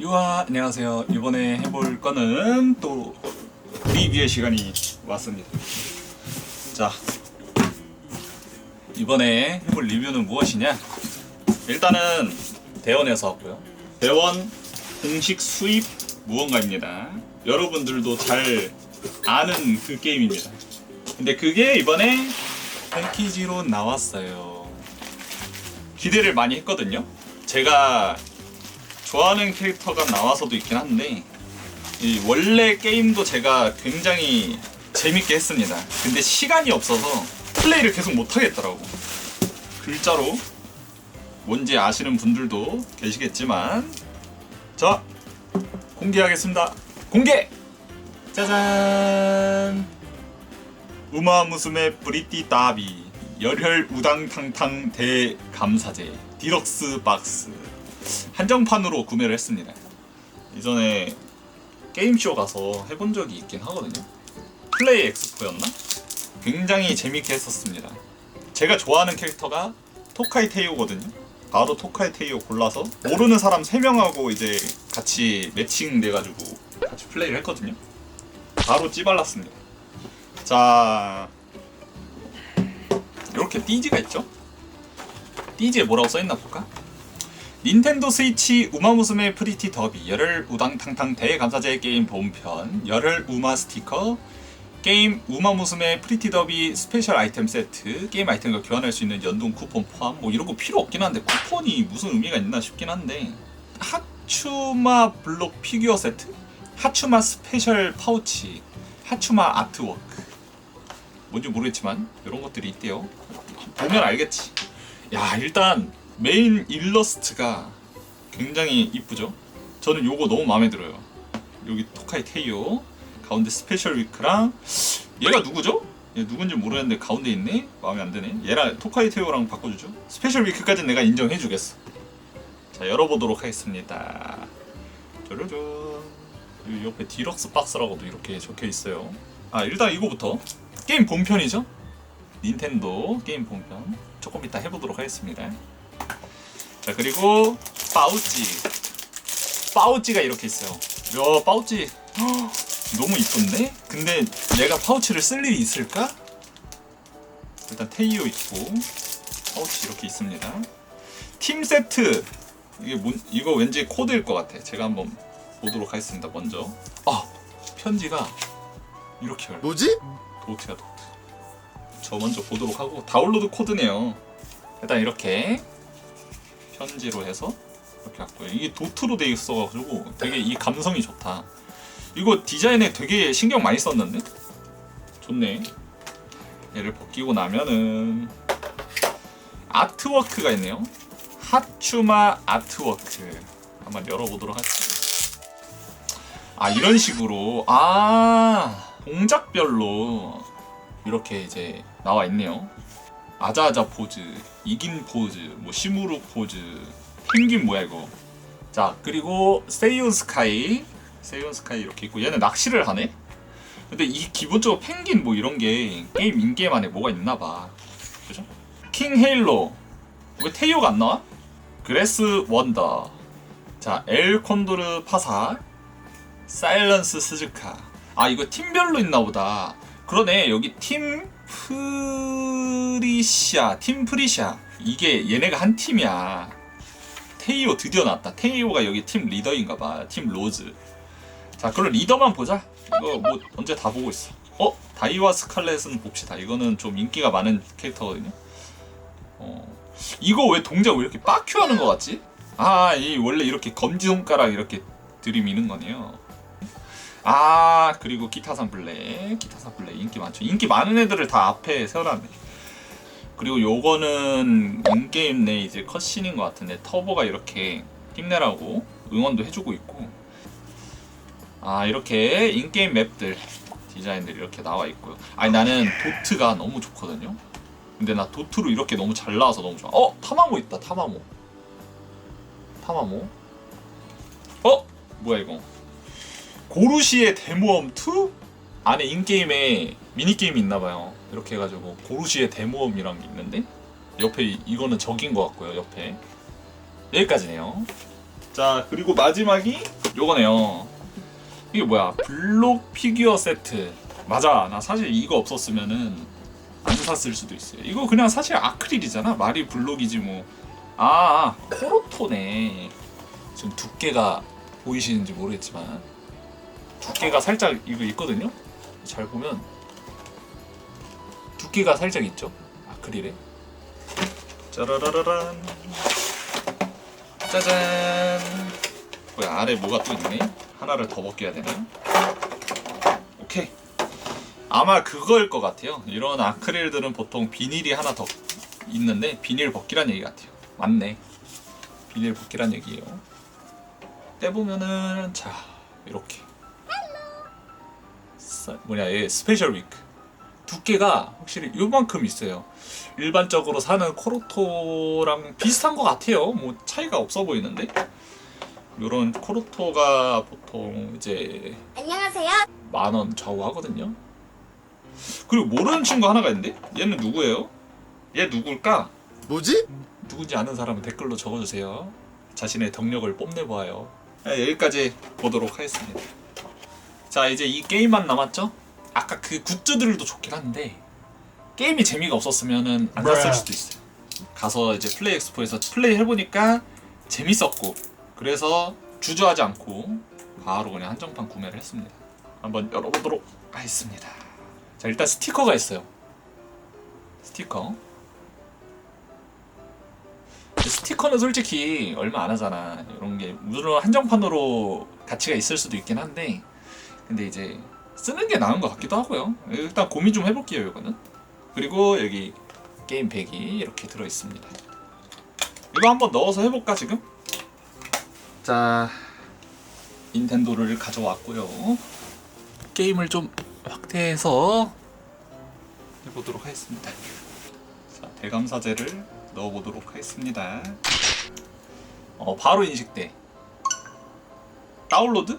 유아 안녕하세요. 이번에 해볼 거는 또 리뷰의 시간이 왔습니다. 자 이번에 해볼 리뷰는 무엇이냐? 일단은 대원에서 왔고요. 대원 공식 수입 무언가입니다. 여러분들도 잘 아는 그 게임입니다. 근데 그게 이번에 패키지로 나왔어요. 기대를 많이 했거든요. 제가 좋아하는 캐릭터가 나와서도 있긴 한데 이 원래 게임도 제가 굉장히 재밌게 했습니다. 근데 시간이 없어서 플레이를 계속 못 하겠더라고. 글자로 뭔지 아시는 분들도 계시겠지만 자 공개하겠습니다. 공개! 짜잔! 우마 무스메 브리띠 다비 열혈 우당탕탕 대감사제 디럭스 박스 한정판으로 구매를 했습니다. 이전에 게임쇼 가서 해본 적이 있긴 하거든요. 플레이 엑스포였나? 굉장히 재밌게 했었습니다. 제가 좋아하는 캐릭터가 토카이 테이오거든요. 바로 토카이 테이오 골라서 모르는 사람 3명하고 이제 같이 매칭 돼가지고 같이 플레이를 했거든요. 바로 찌발랐습니다. 자, 이렇게 띠지가 있죠? 띠지에 뭐라고 써있나 볼까? 닌텐도 스위치 우마무스메 프리티 더비 열혈 우당탕탕 대감사제 게임 본편 열혈 우마 스티커 게임 우마무스메 프리티 더비 스페셜 아이템 세트 게임 아이템과 교환할 수 있는 연동 쿠폰 포함 뭐 이런 거 필요 없긴 한데 쿠폰이 무슨 의미가 있나 싶긴 한데 하추마 블록 피규어 세트? 하추마 스페셜 파우치 하추마 아트워크. 뭔지 모르겠지만 이런 것들이 있대요. 보면 알겠지. 야 일단 메인 일러스트가 굉장히 이쁘죠? 저는 요거 너무 마음에 들어요. 여기 토카이 테이오 가운데 스페셜 위크랑 얘가 누구죠? 얘 누군지 모르겠는데 가운데 있네? 마음에 안 드네. 얘랑 토카이 테이오랑 바꿔주죠. 스페셜 위크까지는 내가 인정해주겠어. 자 열어보도록 하겠습니다. 짜르르 이 옆에 디럭스 박스라고도 이렇게 적혀 있어요. 아 일단 이거부터. 게임 본편이죠? 닌텐도 게임 본편. 조금 이따 해보도록 하겠습니다 자 그리고 파우치. 파우치가 이렇게 있어요. 야 파우치. 헉, 너무 이쁜데? 근데 내가 파우치를 쓸 일이 있을까? 일단 테이오 있고 파우치 이렇게 있습니다. 팀 세트. 이게 뭔 이거 왠지 코드일 것 같아. 제가 한번 보도록 하겠습니다 먼저. 아 편지가 이렇게 열려. 뭐지? 도트야 도트 저 먼저 보도록 하고 다운로드 코드네요. 일단 이렇게 편지로 해서 이렇게 왔고요. 이게 도트로 돼 있어가지고 되게 이 감성이 좋다. 이거 디자인에 되게 신경 많이 썼는데? 좋네. 얘를 벗기고 나면은 아트워크가 있네요. 하추마 아트워크. 한번 열어보도록 하겠습니다. 아 이런 식으로. 아 동작별로 이렇게 이제 나와 있네요. 아자아자 포즈, 이긴 포즈, 뭐 시무르 포즈, 펭귄 뭐야 이거. 자 그리고 세이온 스카이, 세이온 스카이 이렇게 있고 얘는 낚시를 하네. 근데 이 기본적으로 펭귄 뭐 이런 게 게임 인게임 안에 뭐가 있나 봐. 그죠? 킹 헤일로 왜 테이오가 안 나와? 그레스 원더. 자 엘 콘도르 파사, 사일런스 스즈카. 아 이거 팀별로 있나 보다. 그러네 여기 팀 프리시아, 팀 프리시아. 이게 얘네가 한 팀이야. 테이오 드디어 나왔다. 테이오가 여기 팀 리더인가 봐. 팀 로즈. 자 그럼 리더만 보자. 이거 뭐 언제 다 보고 있어. 어 다이와 스칼렛은 봅시다. 이거는 좀 인기가 많은 캐릭터거든요. 어 이거 왜 동작 왜 이렇게 빡큐하는 것 같지? 아, 이 원래 이렇게 검지 손가락 이렇게 들이미는 거네요. 아, 그리고 기타산 블랙, 기타산 블랙 인기 많죠. 인기 많은 애들을 다 앞에 세워놨네. 그리고 요거는 인게임 내 이제 컷신인 것 같은데 터보가 이렇게 힘내라고 응원도 해주고 있고. 아, 이렇게 인게임 맵들 디자인들이 이렇게 나와 있고요. 아니 나는 도트가 너무 좋거든요. 근데 나 도트로 이렇게 너무 잘 나와서 너무 좋아. 어, 타마모 있다. 타마모. 타마모. 어? 뭐야 이거? 고루시의 데모엄 2? 안에 인게임에 미니게임이 있나봐요. 이렇게 해가지고 고루시의 데모엄이란 게 있는데 옆에 이- 이거는 적인 것 같고요. 옆에 여기까지네요. 자 그리고 마지막이 요거네요. 이게 뭐야? 블록 피규어 세트. 맞아. 나 사실 이거 없었으면은 안 샀을 수도 있어요. 이거 그냥 사실 아크릴이잖아. 말이 블록이지 뭐. 아 코로토네. 지금 두께가 보이시는지 모르겠지만 두께가 살짝 이거 있거든요. 잘 보면 두께가 살짝 있죠. 아크릴에. 짜라라라란. 짜잔. 뭐야 아래 뭐가 또 있네? 하나를 더 벗겨야 되나? 오케이. 아마 그거일 것 같아요. 이런 아크릴들은 보통 비닐이 하나 더 있는데 비닐 벗기란 얘기 같아요. 맞네. 비닐 벗기란 얘기예요. 떼보면은 자 이렇게. 사- 뭐냐 얘 스페셜 위크 두께가 확실히 요만큼 있어요. 일반적으로 사는 코로토랑 비슷한 것 같아요. 뭐 차이가 없어 보이는데. 요런 코로토가 보통 이제 안녕하세요. 만원 좌우 하거든요. 그리고 모르는 친구 하나가 있는데 얘는 누구예요? 얘 누굴까? 뭐지? 누군지 아는 사람은 댓글로 적어주세요. 자신의 덕력을 뽐내보아요. 네, 여기까지 보도록 하겠습니다. 자 이제 이 게임만 남았죠? 아까 그 굿즈들도 좋긴 한데 게임이 재미가 없었으면은 안 샀을 수도 있어요. 가서 이제 플레이 엑스포에서 플레이 해보니까 재밌었고 그래서 주저하지 않고 바로 그냥 한정판 구매를 했습니다. 한번 열어보도록 하겠습니다. 자 일단 스티커가 있어요. 스티커. 스티커는 솔직히 얼마 안 하잖아. 이런 게 물론 한정판으로 가치가 있을 수도 있긴 한데 근데 이제 쓰는 게 나은 것 같기도 하고요. 일단 고민 좀 해볼게요, 이거는. 그리고 여기 게임팩이 이렇게 들어 있습니다. 이거 한번 넣어서 해볼까 지금? 자, 닌텐도를 가져왔고요. 게임을 좀 확대해서 해보도록 하겠습니다. 자, 대감사제를 넣어보도록 하겠습니다. 어, 바로 인식돼. 다운로드?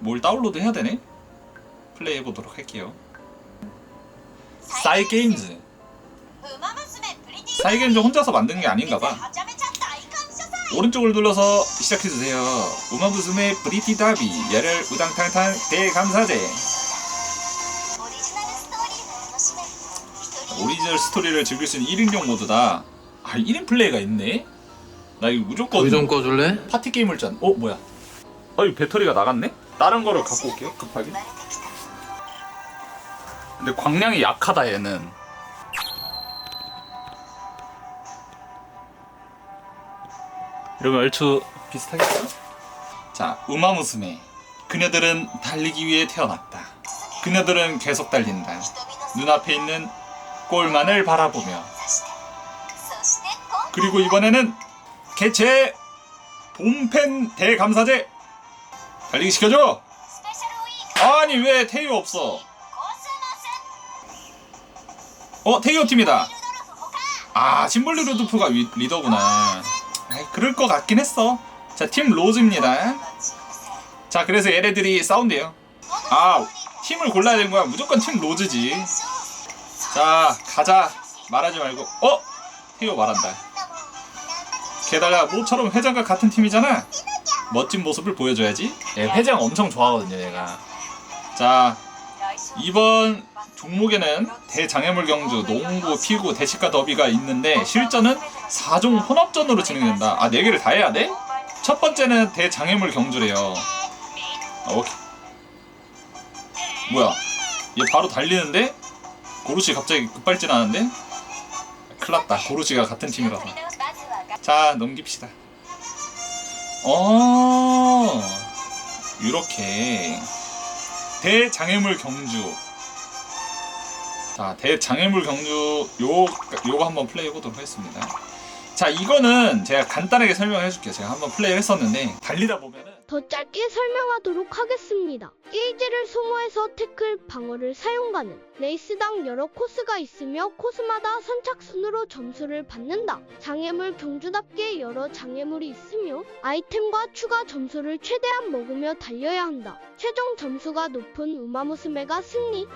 뭘 다운로드 해야 되네? 플레이 해 보도록 할게요. 싸이 게임즈. 싸이 게임즈 혼자서 만든 게 아닌가 봐. 오른쪽을 눌러서 시작해 주세요. 우마무스메 브리티 다비 열혈 우당탕탕 대감사제 오리지널 스토리를 즐길 수 있는 1인용 모드다. 아 1인 플레이가 있네? 나 이거 무조건 우리 좀 꺼줄래? 파티 게임을 짠. 어 뭐야? 어 이거 배터리가 나갔네? 다른 거를 갖고 올게요 급하게. 근데 광량이 약하다 얘는. 이러면 얼추 비슷하겠죠? 자, 우마무스메. 그녀들은 달리기 위해 태어났다. 그녀들은 계속 달린다. 눈앞에 있는 골만을 바라보며. 그리고 이번에는 개체 봄팬 대감사제 달리기 시켜줘. 아니 왜 테이오 없어? 어 테이오 팀이다. 아 심볼리 루드프가 위- 리더구나. 아이, 그럴 것 같긴 했어. 자팀 로즈입니다. 자 그래서 얘네들이 싸운대요. 아 팀을 골라야 되는 거야. 무조건 팀 로즈지. 자 가자 말하지 말고 어 테이오 말한다. 게다가 모처럼 회장과 같은 팀이잖아. 멋진 모습을 보여줘야지. 예, 회장 엄청 좋아하거든요, 얘가. 자, 이번 종목에는 대장애물 경주, 농구, 피구, 대식가 더비가 있는데 실전은 4종 혼합전으로 진행된다. 아, 4개를 다 해야 돼? 첫 번째는 대장애물 경주래요. 아, 오케이. 뭐야? 얘 바로 달리는데? 고루시 갑자기 급발진하는데? 큰일 났다. 고루시가 같은 팀이라서. 자 넘깁시다. 어 이렇게 대장애물 경주. 자 대장애물 경주 요 요거 한번 플레이 해 보도록 하겠습니다. 자 이거는 제가 간단하게 설명해 줄게요. 제가 한번 플레이 했었는데 달리다 보면은 더 짧게 설명하도록 하겠습니다. 게이지를 소모해서 태클 방어를 사용 가능. 레이스당 여러 코스가 있으며 코스마다 선착순으로 점수를 받는다. 장애물 경주답게 여러 장애물이 있으며 아이템과 추가 점수를 최대한 먹으며 달려야 한다. 최종 점수가 높은 우마무스메가 승리.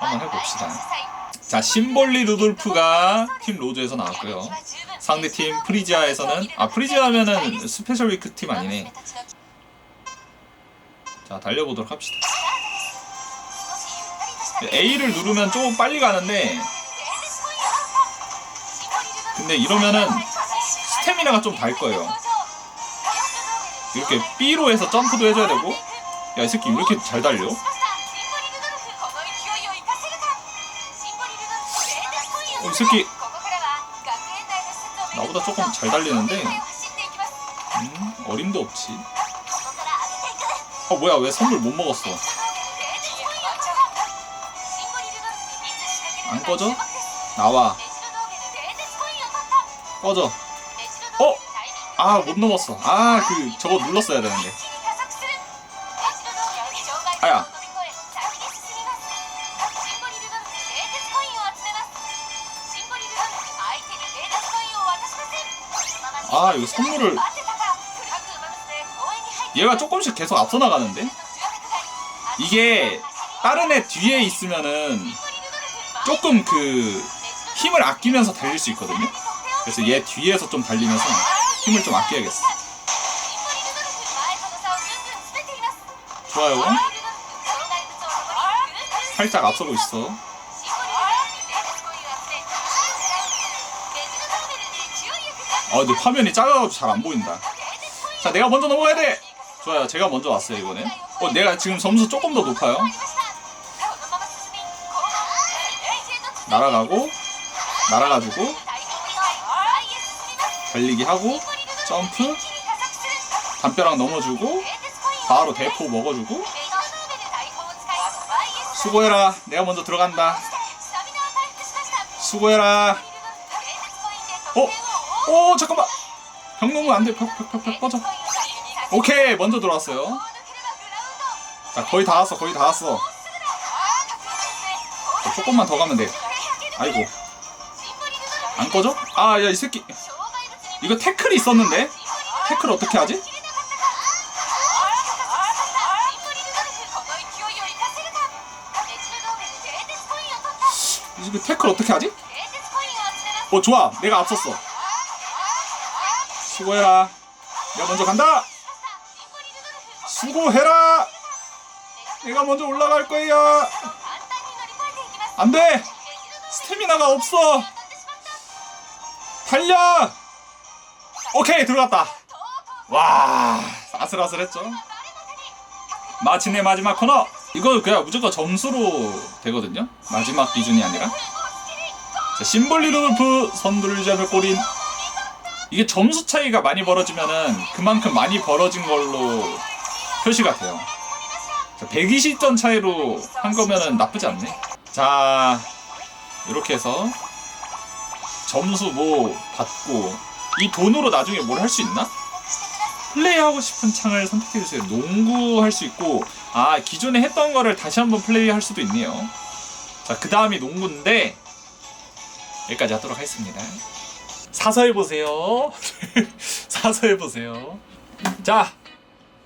한번 해봅시다. 자 심볼리 루돌프가 팀 로즈에서 나왔고요. 상대 팀 프리지아에서는 아 프리지아면은 스페셜 위크 팀 아니네. 자 달려보도록 합시다. A를 누르면 조금 빨리 가는데 근데 이러면은 스태미나가 좀 달 거예요. 이렇게 B로 해서 점프도 해줘야 되고 야 이 새끼 왜 이렇게 잘 달려? 새끼 나보다 조금 잘 달리는데 음, 어림도 없지. 어 뭐야 왜 선물 못 먹었어? 안 꺼져? 나와 꺼져. 어? 아 못 넘었어. 아 그 저거 눌렀어야 되는데. 선물을 얘가 조금씩 계속 앞서 나가는데 이게 다른 애 뒤에 있으면은 조금 그 힘을 아끼면서 달릴 수 있거든요. 그래서 얘 뒤에서 좀 달리면서 힘을 좀 아껴야겠어. 좋아요. 살짝 앞서고 있어. 아 근데 화면이 작아가지고 잘 안 보인다. 자 내가 먼저 넘어가야 돼. 좋아요. 제가 먼저 왔어요 이번에. 어 내가 지금 점수 조금 더 높아요. 날아가고 날아가지고 달리기 하고 점프 담벼락 넘어주고 바로 대포 먹어주고 수고해라. 내가 먼저 들어간다. 수고해라. 어? 오 잠깐만. 벽 넘으면 안 돼. 벽벽벽벽 꺼져. 오케이 먼저 들어왔어요. 자 거의 다 왔어. 거의 다 왔어. 어, 조금만 더 가면 돼. 아이고 안 꺼져? 아 야 이 새끼 이거 태클이 있었는데 태클 어떻게 하지? 이거 태클 어떻게 하지? 어 좋아 내가 앞섰어 수고해라. 내가 먼저 간다. 수고해라. 내가 먼저 올라갈 거야. 안 돼. 스태미나가 없어. 달려. 오케이 들어갔다. 와 아슬아슬했죠. 마침내 마지막 코너. 이거 그냥 무조건 점수로 되거든요. 마지막 기준이 아니라. 자, 심볼리 루돌프 선두를 꼬린 이게 점수 차이가 많이 벌어지면은 그만큼 많이 벌어진 걸로 표시가 돼요. 120점 차이로 한 거면은 나쁘지 않네. 자, 이렇게 해서 점수 뭐 받고 이 돈으로 나중에 뭘 할 수 있나? 플레이하고 싶은 창을 선택해주세요. 농구 할 수 있고, 아, 기존에 했던 거를 다시 한번 플레이할 수도 있네요. 자, 그 다음이 농구인데, 여기까지 하도록 하겠습니다. 사서 해보세요. 사서 해보세요. 자,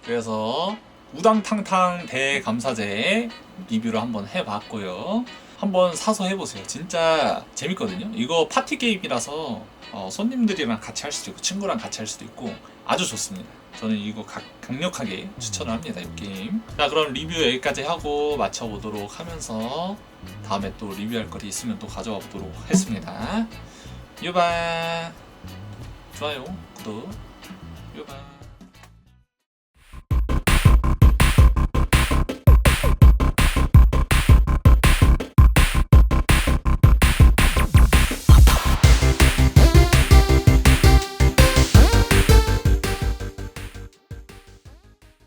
그래서 우당탕탕 대감사제 리뷰를 한번 해봤고요. 한번 사서 해보세요. 진짜 재밌거든요. 이거 파티 게임이라서 어, 손님들이랑 같이 할 수도 있고 친구랑 같이 할 수도 있고 아주 좋습니다. 저는 이거 각, 강력하게 추천을 합니다. 이 게임. 자 그럼 리뷰 여기까지 하고 마쳐보도록 하면서 다음에 또 리뷰할 거리 있으면 또 가져와 보도록 하겠습니다. 유바 좋아요 구독. 유바